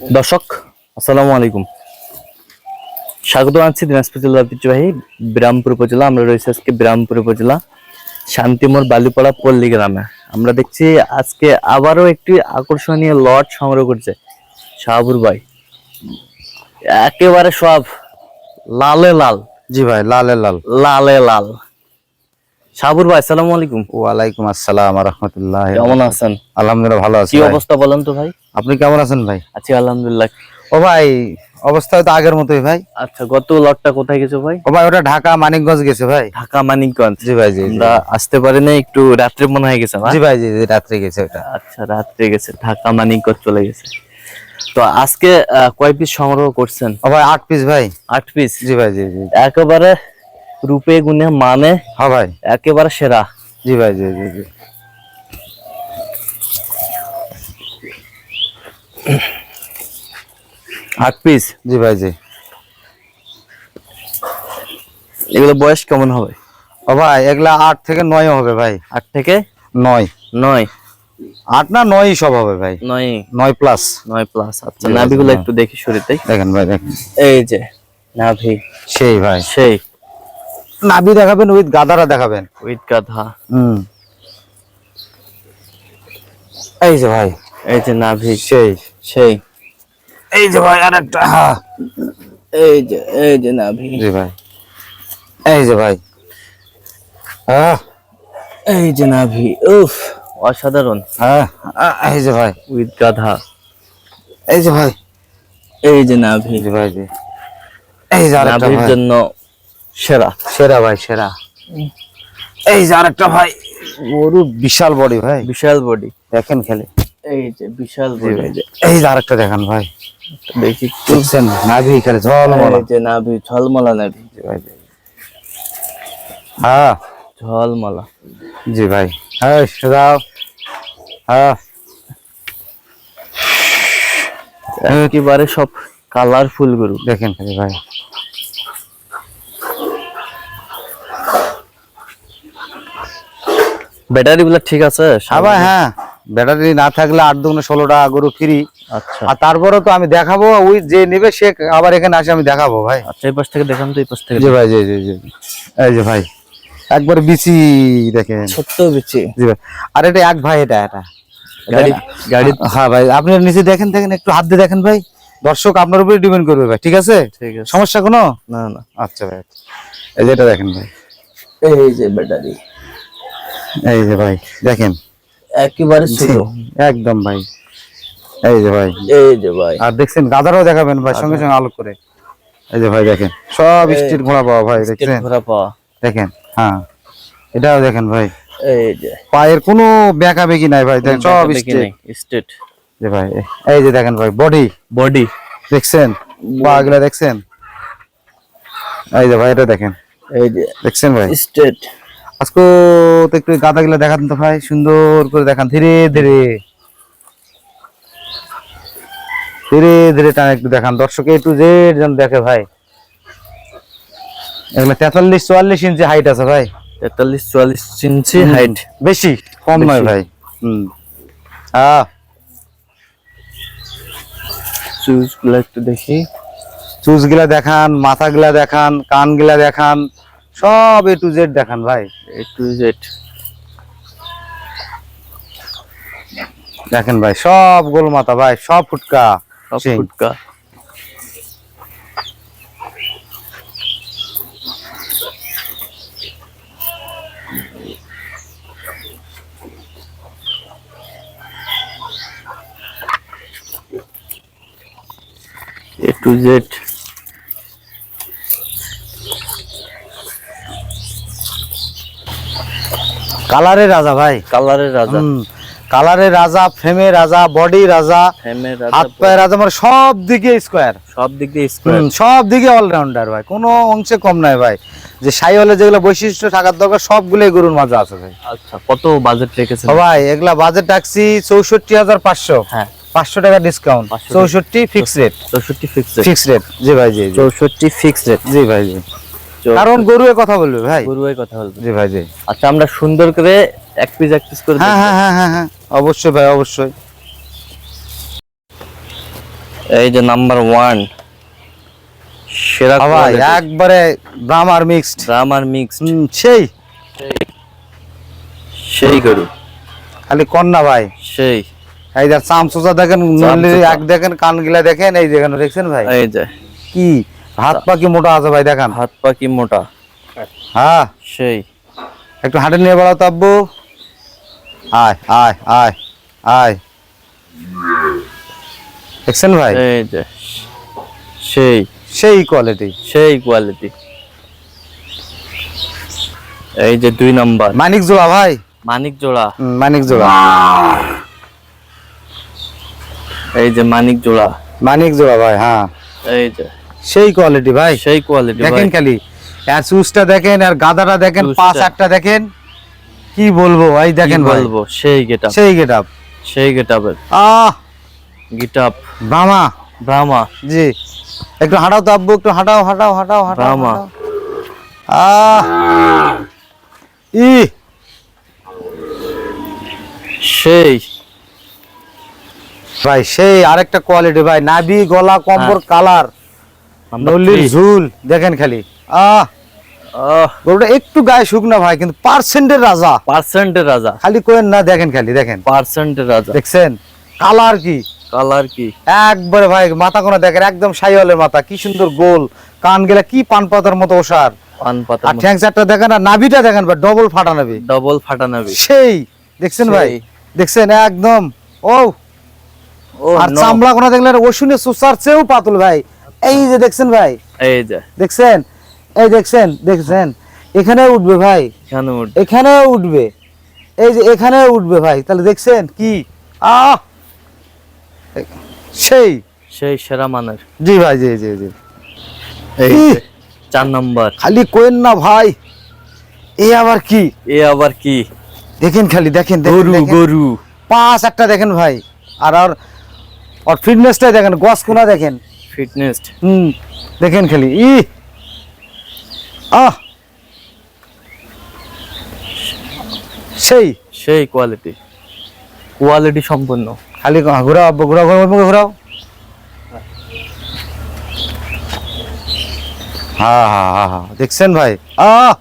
দর্শক আসসালামু আলাইকুম। স্বাগত আনছি দিনাজপুর জেলা ঐতিহ্যবাহী বিরামপুর উপজেলা। আমরা রয়েছি আজকে বিরামপুর উপজেলা শান্তিমোর বালিপাড়া পল্লী গ্রামে। আমরা দেখছি আজকে আবারও একটি আকর্ষণীয় লট সংগ্রহ করছে শাহাবুর ভাই। একেবারে সব লালে লাল। জি ভাই লালে লাল। লালে লাল। শাহাবুর ভাই আসসালামু আলাইকুম। ওয়ালাইকুম আসসালাম রহমতুল্লাহ কেমন আছেন? আলহামদুলিল্লাহ ভালো আছি কি অবস্থা বলেন তো ভাই? আপনি কেমন আছেন ভাই? আছি আলহামদুলিল্লাহ। ও ভাই অবস্থা তো আগের মতোই ভাই। আচ্ছা গত লটটা কোথায় গেছে ভাই? ও ভাই ওটা ঢাকা মানিকগঞ্জ গেছে ভাই। ঢাকা মানিকগঞ্জ। জি ভাই জি। আমরা আসতে পারি না একটু রাত্রে মনে হয়ে গেছে জি ভাই জি রাত্রে গেছে ওটা। আচ্ছা রাত্রে গেছে ঢাকা মানিকগঞ্জ চলে গেছে। তো আজকে কয় পিস সংগ্রহ করছেন? ও ভাই আট পিস ভাই। আট পিস জি ভাই জি জি। একেবারে রূপে গুণে মানে হ্যাঁ ভাই। একেবারে সেরা। জি ভাই জি জি জি। আট পিস জি ভাই জি। এগুলো বয়স কেমন হবে? ও ভাই এগুলা আট থেকে নয় হবে ভাই। আট থেকে? নয়। নয়। আট না নয় সব হবে ভাই। নয়। নয় প্লাস নয় প্লাস আচ্ছা নাভিগুলো একটু দেখি শুরুতে দেখেন ভাই দেখেন। এই যে নাভি। সেই ভাই। সেই। নাভি দেখাবেন উইথ গাদারা দেখাবেন উইথ গাধা হুম এই যে ভাই এই যে নাভি সেই সেই এই যে ভাই আর একটা হ্যাঁ এই যে এই যে নাভি জি ভাই এই যে ভাই হ্যাঁ এই যে নাভি উফ অসাধারণ হ্যাঁ এই যে ভাই উইথ গাধা এই যে ভাই এই যে নাভি ভাই জি এই যে আরেকটা নাভির জন্য সেরা। সেরা ভাই সেরা। এই যে আরেকটা ভাই। গরু বিশাল বডি ভাই। বিশাল বডি। দেখেন খেলে। এই যে বিশাল বডি। এই যে আরেকটা দেখেন ভাই। দেখি। বুঝছেন নাভি খেলে ঝল এই যে নাভি ঝলমলা নাভি। ভাই জি। হ্যাঁ। ঝলমলা। জি ভাই। হ্যাঁ দাও হ্যাঁ। একেবারে সব কালারফুল গরু। দেখেন খালি ভাই। ব্যাটারি গুলা ঠিক আছে? আবার হ্যাঁ ব্যাটারি না থাকলে আট দুগুণে ষোলোটা গরু ফ্রি। আচ্ছা। আর তারপরে তো আমি দেখাবো ওই যে নেবে সে আবার এখানে আসে আমি দেখাবো ভাই। আচ্ছা এই পাশ থেকে দেখান তো এই পাশ থেকে জি ভাই জি জি জি। এই যে ভাই একবার বিচি দেখেন। ছোট্ট বিচি। জি ভাই আর এটা এক ভাই এটা এটা। গাড়ি গাড়ি হ্যাঁ ভাই আপনি নিচে দেখেন দেখেন একটু হাত দিয়ে দেখেন ভাই। দর্শক আপনার উপরে ডিপেন্ড করবে ভাই ঠিক আছে? ঠিক আছে। সমস্যা কোনো? না না। আচ্ছা ভাই এই যে এটা দেখেন ভাই। এই যে ব্যাটারি। এই যে ভাই দেখেন। একেবারে ছোট। একদম ভাই। এই যে ভাই। এই যে ভাই। আর দেখছেন গাদারও দেখাবেন ভাই সঙ্গে সঙ্গে আলোক করে। এই যে ভাই দেখেন সব স্টিল ঘোড়া পাওয়া ভাই দেখছেন? ঘোরা পাওয়া। দেখেন হ্যাঁ। এটাও দেখেন ভাই। এই যে। পায়ের কোনো বেঁকা বেঁকি নাই ভাই দেখেন সব স্টিল। স্টেট। যে ভাই এই যে দেখেন ভাই বডি। বডি। দেখছেন? পা গুলা দেখছেন? এই যে ভাই এটা দেখেন। এই যে। দেখছেন ভাই? স্টেট। আজকে তো একটু গাদা গুলা দেখান তো ভাই সুন্দর করে দেখান। ধীরে ধীরে। ধীরে ধীরে টান একটু দেখান। দর্শকে একটু জেড যেন দেখে ভাই। এগুলো তেতাল্লিশ চুয়াল্লিশ ইঞ্চি হাইট আছে ভাই। তেতাল্লিশ চুয়াল্লিশ ইঞ্চি হাইট বেশি কম নয় ভাই। হুম। আহ চুজগুলো একটু দেখি। চুজগুলা দেখান মাথা গুলা দেখান কানগুলা দেখান। সব এ টু জেড দেখান ভাই। এ টু জেড দেখেন ভাই সব গোল মাথা ভাই সব ফুটকা। সব ফুটকা। এ টু জেড কালারের রাজা ভাই। কালারের রাজা। কালারের রাজা ফ্রেমের রাজা বডি রাজা হাত পায়ের রাজা মানে সব দিকে স্কোয়ার সব দিক দিয়ে স্কোয়ার সব দিকে অলরাউন্ডার ভাই কোনো অংশে কম নাই ভাই। যে সাই হলে যেগুলো বৈশিষ্ট্য থাকার দরকার সবগুলোই গরুর মাঝে আছে ভাই। আচ্ছা কত বাজেট রেখেছেন? ভাই এগুলা বাজেট ট্যাক্সি চৌষট্টি হাজার পাঁচশো। হ্যাঁ। পাঁচশো টাকা ডিসকাউন্ট চৌষট্টি ফিক্স রেট চৌষট্টি ফিক্স ফিক্স রেট জি ভাই জি জি। চৌষট্টি ফিক্স রেট জি ভাই জি। কারণ গরু কথা বলবে ভাই। গরুয়ের কথা বলব। জি ভাই জি আচ্ছা আমরা সুন্দর করে এক পিস এক পিস করে হ্যাঁ হ্যাঁ হ্যাঁ হ্যাঁ হ্যাঁ। অবশ্যই ভাই অবশ্যই। এই যে নাম্বার ওয়ান সেরা ভাই একবারে ব্রাহ্মার মিক্সড রামার মিক্স সেই। সেই গরু। খালি কন্যা ভাই। সেই। এই যে চামচুচা দেখেন। এক দেখেন কানগুলা দেখেন এই দেখেন দেখছেন ভাই? এই যে। কি হাত পা কি মোটা আছে ভাই দেখান। হাত পা কি মোটা? হ্যাঁ। সেই। একটু হাঁটে নিয়ে বেড়াও তো আব্বু। আয় আয় আয় আয়। দেখছেন ভাই? এই যে সেই। সেই কোয়ালিটি সেই কোয়ালিটি এই যে দুই নাম্বার। মানিক জোড়া ভাই? মানিক জোড়া। মানিক জোড়া। এই যে মানিক জোড়া। মানিক জোড়া ভাই হ্যাঁ। এই যে। সেই কোয়ালিটি ভাই। সেই কোয়ালিটি দেখেন খালি আর চুজটা দেখেন আর গাদাটা দেখেন। পাঁচ একটা দেখেন কি বলব ভাই দেখেন বলব সেই গেটআপ সেই গেট আপ সেই গেটআপের আহ! গেটআপ বামা ব্রাহ্মা। জি। একটু হাঁটাও তো আব্বু একটু হাঁটাও হাঁটাও হাঁটাও হাঁটাও। হাঁটাও। আহ! ই সেই। ভাই সেই আরেকটা কোয়ালিটি ভাই নাভি গলা কম্বর কালার। নাম্বার নল্লির ঝুল। দেখেন খালি। আহ গরুটা একটু গায়ে শুকনা ভাই কিন্তু পার্সেন্টের রাজা। পার্সেন্টের রাজা। খালি কোয়েন না দেখেন খালি দেখেন। পার্সেন্টের রাজা। দেখছেন? কালার কি? কালার কি? একবারে ভাই মাথা কোনা দেখেন একদম সাইওয়ালের মাথা। কি সুন্দর গোল। কান গেলা কি পান পাতার মতো ওষার। পান পাতা আর ঠ্যাং চারটা দেখেন আর নাভিটা দেখেন ভাই ডবল ফাটা নাভি। ডবল ফাটা নাবি সেই দেখছেন ভাই? দেখছেন? একদম। ও। আর। চামড়া কোনা দেখলেন ওষুনে সুসার চেয়েও পাতল ভাই। এই যে দেখছেন ভাই? এই যে। দেখছেন? এই দেখছেন? দেখছেন? এখানে উঠবে ভাই। কেন উঠ এখানে উঠবে। এই যে এখানে উঠবে ভাই। তাহলে দেখছেন কি? আহ! সেই। সেই সেরা মানের। জি ভাই জি জি জি। এই চার নাম্বার। খালি কোয়েন না ভাই। এ আবার কি? এ আবার কি? দেখেন খালি দেখেন গরু গরু। পাঁচ একটা দেখেন ভাই। আর আর আর ফিটনেসটা দেখেন গস কোনা দেখেন। ফিটনেস হুম দেখেন খালি ই আহ! সেই। সেই কোয়ালিটি কোয়ালিটি সম্পূর্ণ। খালি ঘোরাও ঘোরাও ঘোরাও হ্যাঁ হ্যাঁ হ্যাঁ হ্যাঁ দেখছেন ভাই? আহ!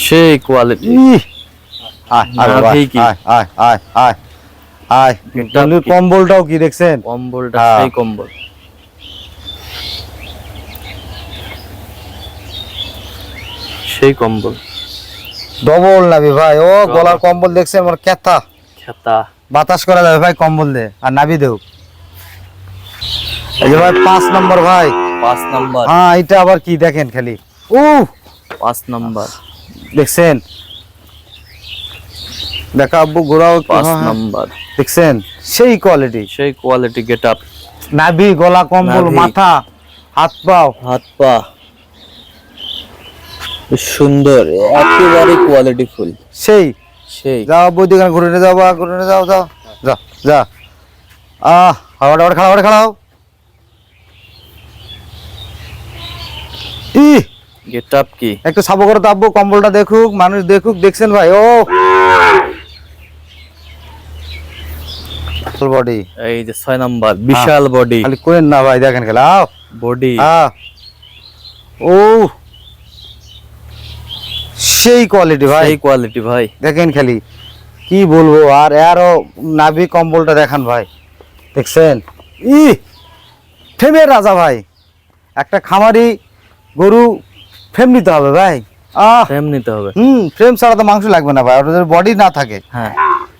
সেই কোয়ালিটি আয়। আয় আয় আয় আয়। আয়? কম্বলটাও কি দেখছেন? কম্বলটা। সেই কম্বল। সেই কম্বল। ডবল নাবি ভাই ও গলার কম্বল দেখছেন আমার খেতা বাতাস করা যাবে ভাই কম্বল দে আর নাবি দেও। এই যে ভাই পাঁচ নম্বর ভাই। পাঁচ নাম্বার। হ্যাঁ এটা আবার কি দেখেন খালি। ও পাঁচ নাম্বার। দেখছেন? দেখা আব্বু ঘোরাও পাঁচ হ্যাঁ, হ্যাঁ। নাম্বার। দেখছেন? সেই কোয়ালিটি সেই কোয়ালিটি গেট আপ নাভি গলা কম্বল মাথা হাত পাও হাত পা। সুন্দর একেবারে কোয়ালিটি ফুল। সেই। সেই। যাও বই দোকান ঘুরে নিয়ে যাও বা ঘুরে নিয়ে যাও যাও। যা যা। আহ হাওয়াটা খাড়া হাওয়াটা খাড়াও। ই গেট আপ কি? একটু সাবো করে তো আব্বু কম্বলটা দেখুক মানুষ দেখুক দেখছেন ভাই ও! বডি এই যে ছয় নাম্বার বিশাল বডি খালি কোয়েন না ভাই দেখেন খেলা আও বডি ও সেই কোয়ালিটি ভাই। সেই কোয়ালিটি ভাই। দেখেন খালি কি বলব আর আরও নাভি কম্বলটা দেখান ভাই। দেখছেন? ই ফেমের রাজা ভাই। একটা খামারি গরু ফ্রেম নিতে হবে ভাই। আহ। ফ্রেম নিতে হবে। হুম ফ্রেম ছাড়া তো মাংস লাগবে না ভাই ওদের বডি না থাকে। হ্যাঁ।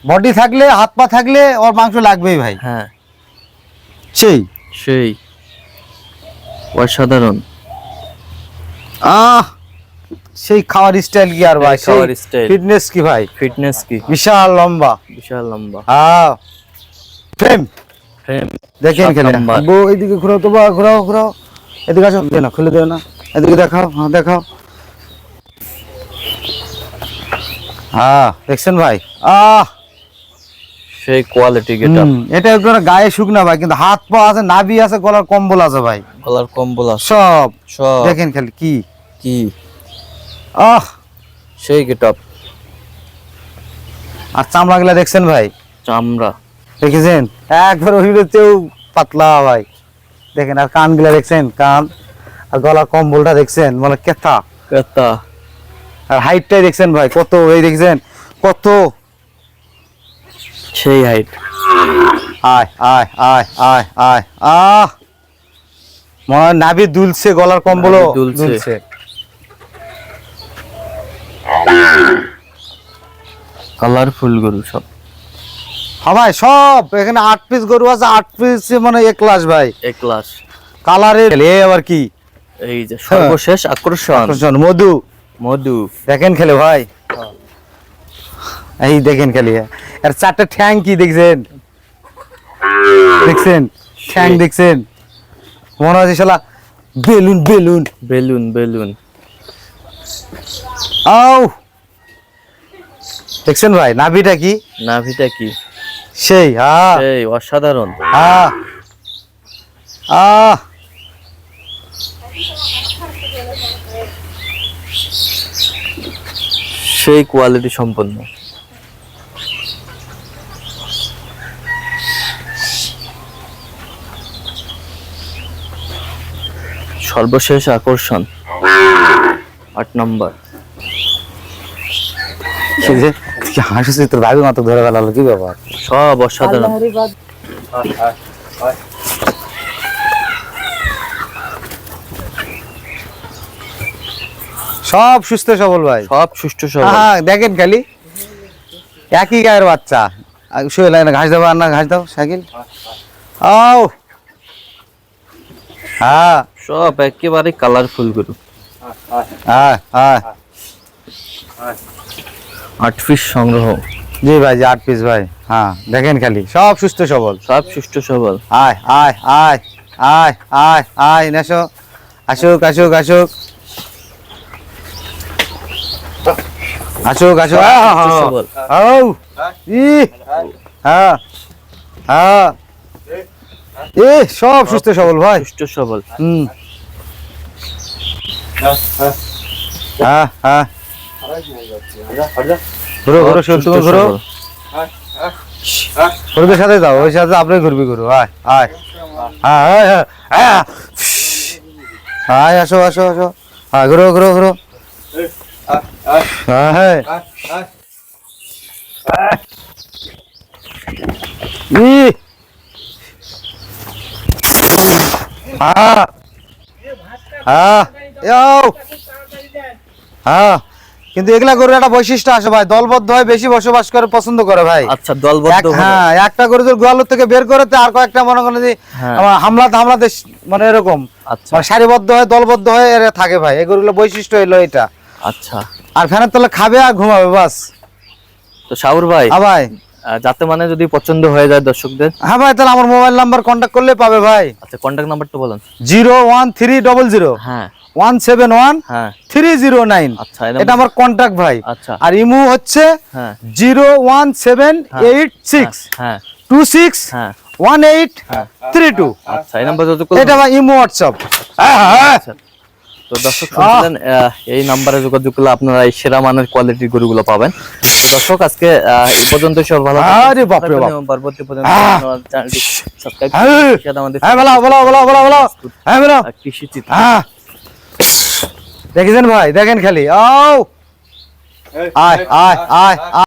বডি থাকলে হাত পা থাকলে ওর মাংস লাগবেই ভাই। হ্যাঁ। সেই? সেই। অসাধারণ। আহ! সেই খাওয়ার স্টাইল কি আর ভাই? খাওয়ার style। ফিটনেস কি ভাই? ফিটনেস কি? বিশাল লম্বা। বিশাল লম্বা। হ্যাঁ ফ্রেম ফ্রেম দেখেন খেলে বউ এইদিকে ঘুরাও তো বা ঘুরাও ঘুরাও। এদিকে আসো না খুলে দেবে না। এদিকে দেখাও হ্যাঁ দেখাও। হ্যাঁ দেখছেন ভাই? আহ! সেই কোয়ালিটি গেট এটা একটু গায়ে শুকনা ভাই কিন্তু হাত পা আছে নাভি আছে গলার কম্বল আছে ভাই। গলার কম্বল আছে। সব। সব। দেখেন খালি কি। কি? আহ! সেই গেট আর চামড়া গুলা দেখছেন ভাই? চামড়া। দেখেছেন? একবার ওইগুলোতেও পাতলা ভাই। দেখেন আর কানগুলা দেখছেন? কান আর গলা কম্বলটা দেখছেন? মানে কেথা কেতা। আর হাইটটাই দেখছেন ভাই কত এই দেখছেন? কত সেই হাইট আয় আয় আয় আয় আয় আহ! মনে হয় নাভি দুলছে গলার কম্বলও। দুলছে। দুলছে। কালারফুল গরু সব। হ্যাঁ ভাই সব। এখানে আট পিস গরু আছে আট পিস মানে এক ক্লাস ভাই। এক ক্লাস কালারের এ আবার কি? এই যে সর্বশেষ আকর্ষণ। আকর্ষণ, মধু। মধু। দেখেন খেলে ভাই। এই দেখেন খালি আর চারটা ঠ্যাং কি দেখছেন? দেখছেন? ঠ্যাং দেখছেন? মনে হচ্ছে শালা বেলুন বেলুন। Balloon balloon. আও দেখছেন ভাই নাভিটা কি? নাভিটা কি? সেই হ্যাঁ এই অসাধারণ। হ্যাঁ আহ সেই কোয়ালিটি সম্পন্ন। সর্বশেষ আকর্ষণ। আট নম্বর। হাসি তোর ভাবি মাত্র ধরে ফেলালো কি ব্যাপার? সব অসাধারণ। সব সুস্থ সবল ভাই। সব সুষ্ঠু সব হ্যাঁ দেখেন খালি। একই গায়ের বাচ্চা। শুয়ে লাগে না ঘাস দাও আর না ঘাস দাও সাইকেল। আও। হ্যাঁ সব একেবারে কালারফুল গরু। হ্যাঁ হ্যাঁ আট পিস সংগ্রহ। জি ভাই জি আট পিস ভাই। হ্যাঁ দেখেন খালি সব সুস্থ সবল। সব সুষ্ঠু সবল। আয় আয় আয় আয় আয় আয় নেশো। আসুক আসুক আসুক। আসুক আসুক। ই হ্যাঁ হ্যাঁ। এ সব সুস্থ সবল ভাই। সুষ্ঠু সবল। হুম। হ্যাঁ হ্যাঁ। ঘুরো ঘুরো সব ঘুরো। ঘুরবে সাথে যাও ওই সাথে আপনি ঘুরবি ঘুরো আয় আয়। হ্যাঁ আয় আয়, আয় আয় আসো আসো আসো। হ্যাঁ ঘুরো ঘুরো ঘুরো। হ্যাঁ হ্যাঁ। ই হ্যাঁ। হ্যাঁ। হ্যাঁ। কিন্তু এগুলা গরুর একটা বৈশিষ্ট্য আছে ভাই দলবদ্ধ হয় বেশি বসবাস করে পছন্দ করে ভাই। আচ্ছা দলবদ্ধ হ্যাঁ একটা গরু যদি গোয়ালুর থেকে বের করে তো আর কয়েকটা মনে করেন যে। আমার হামলাতে হামলাতে স- মানে এরকম। আচ্ছা। মানে সারিবদ্ধ হয়ে দলবদ্ধ হয়ে এরা থাকে ভাই। এগুলো বৈশিষ্ট্য হলো এটা। আচ্ছা। আর ফ্যানের তলে খাবে আর ঘুমাবে বাস। তো শাহুর ভাই হ্যাঁ ভাই। যাতে মানে যদি পছন্দ হয়ে যায় দর্শকদের। হ্যাঁ ভাই তাহলে আমার মোবাইল নাম্বার কন্ট্যাক্ট করলে পাবে ভাই। আচ্ছা কন্ট্যাক্ট নাম্বারটা বলেন। Zero one three double zero. হ্যাঁ। ওয়ান সেভেন ওয়ান হ্যাঁ। Three zero nine. আচ্ছা এটা আমার কন্ট্যাক্ট ভাই। আচ্ছা। আর ইমু হচ্ছে হ্যাঁ। Zero one seven eight six. হ্যাঁ। টু সিক্স হ্যাঁ। ওয়ান এইট হ্যাঁ। Three two. আচ্ছা এই নাম্বার এটা ভাই ইমো হোয়াটসঅ্যাপ। আচ্ছা। তো দর্শক শুনছিলেন এই নাম্বারে যোগাযোগ করলে আপনারা এই সেরা মানের কোয়ালিটির গরুগুলো পাবেন। তো দর্শক আজকে এই পর্যন্ত সব ভালো। আরে বাপ। এবং পরবর্তী পর্যন্ত চ্যানেলটি সাবস্ক্রাইব হ্যাঁ। করে আমাদের হ্যাঁ বলো বলো বলো বলো বলো হ্যাঁ বলো কৃষি চিত্র। হ্যাঁ দেখেছেন ভাই দেখেন খালি। ও আয় আয় আয়। আয়।